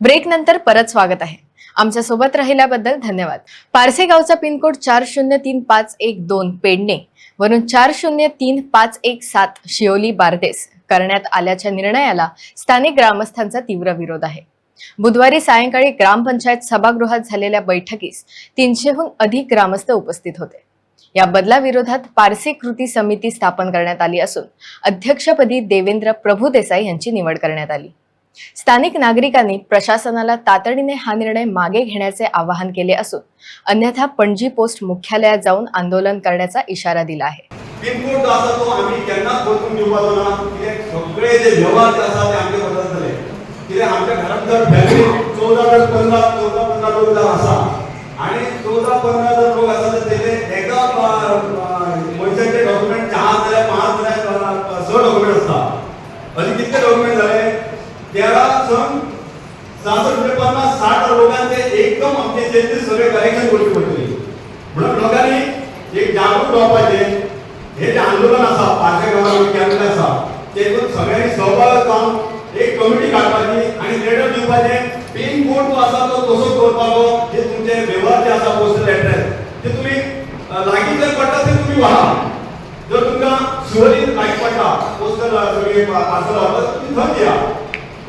Break नंतर परत स्वागत आहे. आमच्यासोबत राहिल्याबद्दल धन्यवाद. पारसे गावचा पिनकोड चार शून्य तीन पाच एक दोन पेडणे वरून चार शून्य तीन पाच एक सात शिओली बारदेस करण्यात आल्याच्या निर्णयाला स्थानिक ग्रामस्थांचा तीव्र विरोध आहे. बुधवारी सायंकाळी ग्रामपंचायत सभागृहात झालेल्या बैठकीस तीनशेहून अधिक ग्रामस्थ उपस्थित होते. या बदलाविरोधात पारसी कृती समिती स्थापन करण्यात आली असून अध्यक्षपदी देवेंद्र प्रभुदेसाई यांची निवड करण्यात आली. स्थानिक नागरिकांनी प्रशासनाला तातडीने हा निर्णय मागे घेण्याचे आवाहन केले असून अन्यथा पणजी पोस्ट मुख्यालयात जाऊन आंदोलन करण्याचा इशारा दिला आहे. सगळे जे व्यवहार जे ते आमचे आमच्या जर फॅमिली चौदा जर चौदा लोक जर चौदा जर लोक आसा तर एका अ, अ, मनशाचे डॉक्युमेंट चार जाल्यार पांच जाल्यार अ, स डॉक्युमेंट आसता अशें कितले डॉक्युमेंट जाले तेरा सन असताना साठ लोकांचे एकदम आमचे त्यांचे सगळे करेक्शन गोष्टी पडटली म्हणून लोकांनी एक जागरूक रावपाचे हे जे आंदोलन आसा पाचशे गांवांत कॅम्प आसा तेतून सगळ्यांनी सहभाग जावन एक कमिटी काडपाची आनी लेटर दिवपाचे पिन कोड जो आसा तो कसो करपाचो जे तुमचे व्यवहार जे आसा पोस्टल एड्रेस ते तुमी अ, लागीं जर पडटा ते तुमी व्हा. जर तुमकां सुरळीत लागीं पडटा पोस्टल सगळे पार्सल ऑफिस तुमी थंय या.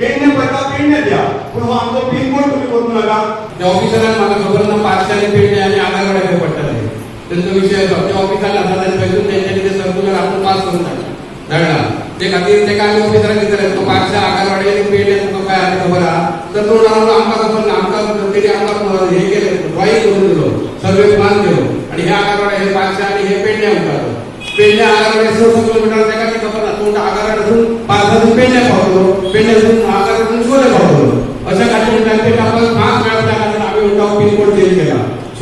पेडणे पडटा पेडणे द्या. पण हो आमचं पिन कोड तुम्ही करूं नका? त्या ऑफिसरान मला खबर ना पार्शाली पेडणे आणि आधार कार्ड खंय पडटले त्यांचा विषय तो त्या ऑफिसरला आसा ताचे थंयसून तेंच्यांनी ते सर्क्युलर आपण पास करून धाडला धाडला ते खातीर ते काय ऑफिसराक विचारलें तो पार्शा आधार कार्ड आनी पेडणे तुका काय आनी खबर आहा? तर तो म्हणालो आमकां खबर ना आमकां तेणी आमकां हे केलें ड्रॉईंग करून दिलो सर्वे प्लान दिलो आणि हे आधार कार्ड हे पार्शा आणि हे पेडणे म्हणटालो पेडणे आधार. कार्ड स स किलोमिटर तेका ती खबर ना तो आधार कार्ड असून पार्सातून पेडणे पावतलो पेडण्यासून आधार कार्डातून शिवोले पावतलो अशा खातीर तांचे आमकां मार्क्स मेळटा खातीर आमी म्हणटा पिन कोड चेंज केला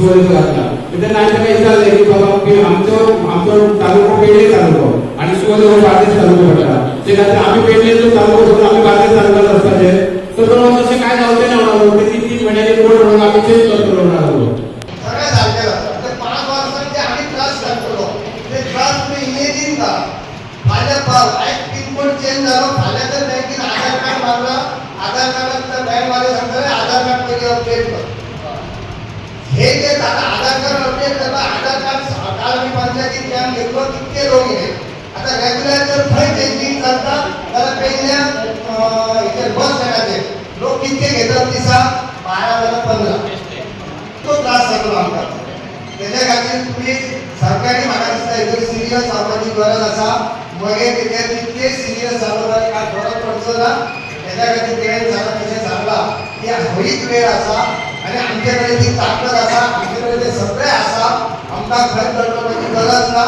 शिवोलेचो घातला. की बाबा की आमचो तालुको पेडणे तालुको आनी शिवोले बार्देस पडटा ते खातीर आमी पेडणेचो तालुको सोडून आमी बार्देस तालुक्यात आसपाचे तर तशें कांय ना तीन तीन म्हयन्यांनी कोड म्हणून आमी चेंज करतलो म्हणालो change Aadhaar card Aadhaar Aadhaar card update कर. हे जे दादा आधार कार्ड अपडेट करता आधार कार्ड काल पंचायती त्या कॅम्प घेतलो कितके लोक येले आता रेग्युलर जर खंय चेंजींग करता जाल्यार पयल्या हेचेर बस स्टँडाचेर लोक कितके घेतात दिसा बारा जाल्यार पंदरा तो त्रास जातलो आमकां तेज्या खातीर तुमी सरकारी म्हाका दिसता हेजेर सिरियस जावपाची गरज आसा मगे तेजे तितके सिरियस जालो जाल्यार कांय फरक पडचो ना? तेच्या खातीर तेणें जाता तशें सांगलां की होईच वेळ आसा आनी आमचे कडेन ती ताकद आसा आमचे कडेन ते सगळें आसा आमकां खंय तडजोडपाची गरज ना.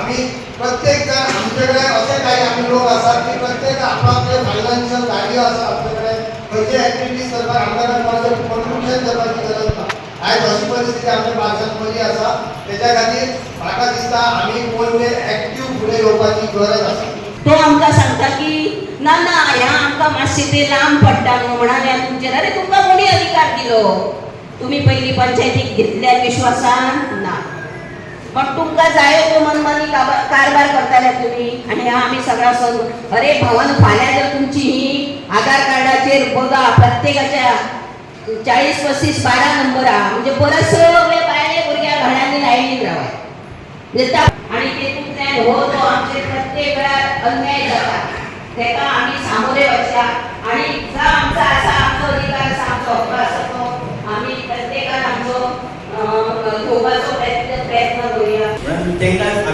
आम्ही प्रत्येक जण आमचे कडेन काही आमी लोक आसात की प्रत्येक आपआपले फायनान्शियल गाडयो आसा आमचे कडेन खंयचे एक्टिविटीज करपाक आमकां कोणाचें कॉन्ट्रिब्युशन करपाची गरज ना. आयज अशी परिस्थिती आमच्या भागात बरी आसा तेच्या खातीर म्हाका दिसता आमी कोण ते एक्टीव फुडें येवपाची गरज आसा तो आमकां सांगता की ना ना ह्या आमकां मातशें ते लांब पडटा न्हू म्हणाले तुमचेर अरे तुमकां कोणी अधिकार दिलो? तुमी पयलीं पंचायतीक घेतल्या विश्वासान ना. पण तुमकां जायो त्यो मनमानी कारभार करताले तुमी आनी हा आमी सगळा संघ अरे भवन फाल्यां जर तुमची ही आधार कार्डाचेर बघा प्रत्येकाच्या चाळीस पस्तीस बारा नंबर आहा म्हणजे परत सगळे बायले भुरग्या घरांनी लायनीन रावाय देता आणि तेतूंतल्यान हो तो आमचे प्रत्येक वेळार अन्याय जाता आम्ही आमी सामोरे वचया आणि जा आमचा असा आमचा अधिकार असा आमचा हक्क असतो. आम्ही प्रत्येकाला आमचो प्रयत्न प्रयत्न करूया.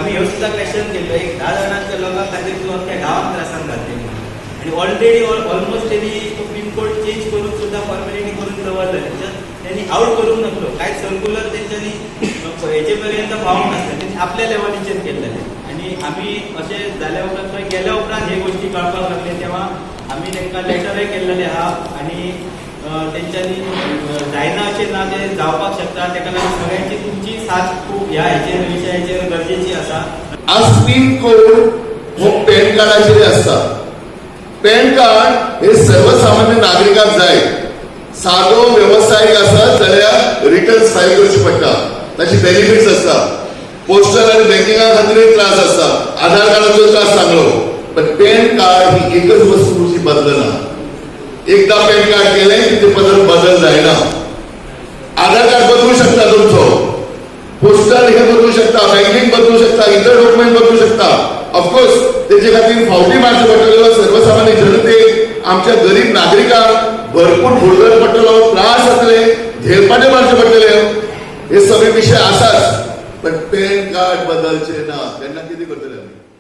ह्यो सुद्दां क्वेश्चन केलो एक धा जाणांच्या लोकां खातीर तूं अख्ख्या गांवांत त्रासान घातले आनी ऑलरेडी ऑलमोस्ट तेणी तो पिनकोड चेंज करून सुद्दां फॉर्मेलिटी करून दवरलं त्यांनी आउट करूंक नासलो कांय सर्कुलर तेंच्यांनी हेचे पर्यंत पावूंक नासलें. आपल्या लेवलीचेर केल्लेले आणि आम्ही असे झाल्या उपरांत थंय गेल्या उपरांत हे गोष्टी कळपाक लागले. तेव्हा आम्ही तांकां लेटरय केल्लेले आहा आणि अं, तेंच्यांनी जायना अशें ना ते जावपाक शकता. तेका लागून सगळ्यांची तुमची साथ खूप ह्या हेचेर विशयाचेर गरजेची आसा आज पिन कोड हो पॅन कार्डाचेर आसता पॅन कार्ड हे सर्वसामान्य नागरिकांक जाय. सादो वेवसायीक आसा जाल्यार रिटर्न फायल करची पडटा. ताची बेनिफिट्स आसता पोस्टल आणि बँकिंगा खातीर त्रास आसता आधार कार्डाचो त्रास सांगलो पण पॅन कार्ड ही एकच वस्तू जी बदलना. एकदा पॅन कार्ड केले की ते पदार्थ बदल जायना आधार कार्ड बदलू शकता तुमचं. पोस्टल हे बदलू शकता बँकिंग बदलू शकता इतर डॉक्युमेंट बदलू शकता. ऑफकोर्स त्याच्या खातीर फावटी मारचो पडटलो सर्वसामान्य जनतेक आमच्या गरीब नागरिकांक भरपूर भोडगर पडटलो त्रास जातले झेलपाटे मारचे पडटले हे सगळे विषय आसात पण पॅन कार्ड बदलचे ना. त्यांना